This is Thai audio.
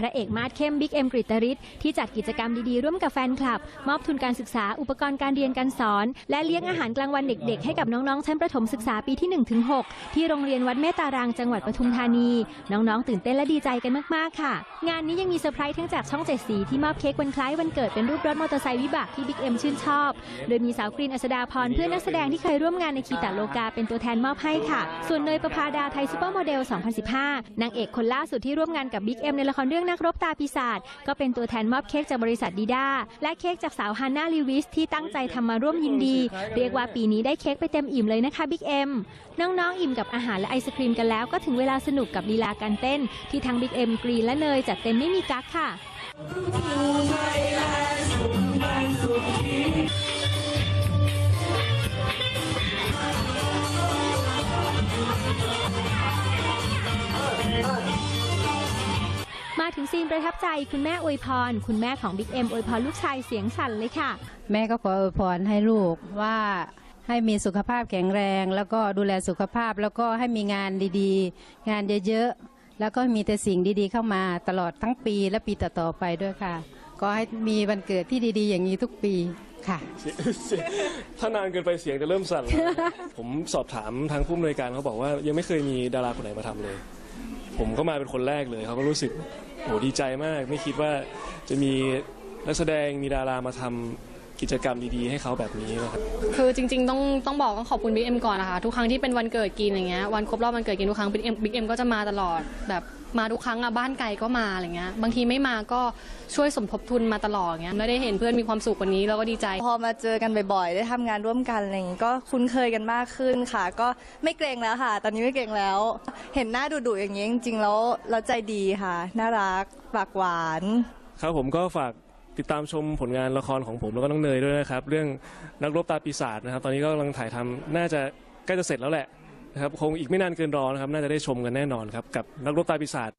พระเอกมาดเข้มบิ๊กเอ็มกริตริศที่จัดกิจกรรมดีๆ ร่วมกับแฟนคลับ มอบทุนการศึกษาอุปกรณ์การเรียนการสอน และเลี้ยงอาหารกลางวันเด็กๆ ให้กับน้องๆ ชั้นประถมศึกษาปีที่ 1-6 ที่โรงเรียนวัดเมตารางจังหวัดปทุมธานี น้องๆ ตื่นเต้นและดีใจกันมากๆค่ะ งานนี้ยังมีเซอร์ไพรส์ทั้งจากช่องเจ็ดสีที่มอบเค้กวันคล้ายวันเกิดเป็นรูปรถมอเตอร์ไซค์วิบากที่บิ๊กเอ็มชื่นชอบ โดยมีสาวกรีนอัศดาพรเพื่อนนักแสดงที่เคยร่วมงานในคีตาโลกาเป็นตัวแทนมอบให้ค่ะ ส่วนเนยประภาดาไทยซูเปอร์โมเดล 2015 นางเอกคนล่าสุดที่ร่วมงานกับบิ๊กเอ็มในละครเรื่องนักรบตาปีศาจก็เป็นตัวแทนมอบเค้กจากบริษัทดีด้าและเค้กจากสาวฮันนาลีวิสที่ตั้งใจทำมาร่วมยินดี เรียกว่าปีนี้ได้เค้กไปเต็มอิ่มเลยนะคะบิ๊กเอ็มน้องๆอิ่มกับอาหารและไอศครีมกันแล้วก็ถึงเวลาสนุกกับลีลาการเต้น ที่ทั้งบิ๊กเอ็มกรีนและเนยจัดเต็มไม่มีกั๊กค่ะ ถึงซีนประทับใจคุณแม่อวยพร คุณแม่ของบิ๊กเอ็มอวยพรลูกชายเสียงสั่นเลยค่ะ แม่ก็ขออวยพรให้ลูกว่าให้มีสุขภาพแข็งแรง แล้วก็ดูแลสุขภาพแล้วก็ให้มีงานดีๆ งานเยอะๆ แล้วก็มีแต่สิ่งดีๆ เข้ามาตลอดทั้งปีและปีต่อๆไปด้วยค่ะ ก็ให้มีวันเกิดที่ดีๆ อย่างนี้ทุกปีค่ะ ถ้านานเกินไปเสียงจะเริ่มสั่นแล้วผมสอบถามทางผู้อำนวยการเขาบอกว่ายังไม่เคยมีดาราคนไหนมาทำเลย ผมก็มาเป็นคนแรกเลยเขาก็รู้สึก โหดีใจมาก ไม่คิดว่าจะมีนักแสดงมีดารามาทำ กิจกรรมดีๆ ให้เขาแบบนี้นะครับคือจริงๆต้องต้องบอกต้องขอบคุณบิ๊กเอ็มก่อนนะคะทุกครั้งที่เป็นวันเกิดกินอย่างเงี้ยวันครบรอบวันเกิดกินทุกครั้งบิ๊กเอ็มบิ๊กเอ็มก็จะมาตลอดแบบมาทุกครั้งอะบ้านไกลก็มาอะไรเงี้ยบางทีไม่มาก็ช่วยสมทบทุนมาตลอดเงี้ยแล้วได้เห็นเพื่อนมีความสุขกว่านี้เราก็ดีใจ พอมาเจอกันบ่อยๆ ได้ทำงานร่วมกันอะไรอย่างงี้ก็คุ้นเคยกันมากขึ้นค่ะ ก็ไม่เกรงแล้วค่ะ ตอนนี้ไม่เกรงแล้ว เห็นหน้าดุๆอย่างนี้จริงๆแล้วเราใจดีค่ะ น่ารักปากหวาน ครับผมก็ฝาก ติดตามชมผลงานละครของผมแล้วก็น้องเนยด้วยนะครับ เรื่องนักรบตาปีศาจนะครับ ตอนนี้ก็กำลังถ่ายทำน่าจะใกล้จะเสร็จแล้วแหละนะครับคงอีกไม่นานเกินรอนะครับ น่าจะได้ชมกันแน่นอนครับกับนักรบตาปีศาจ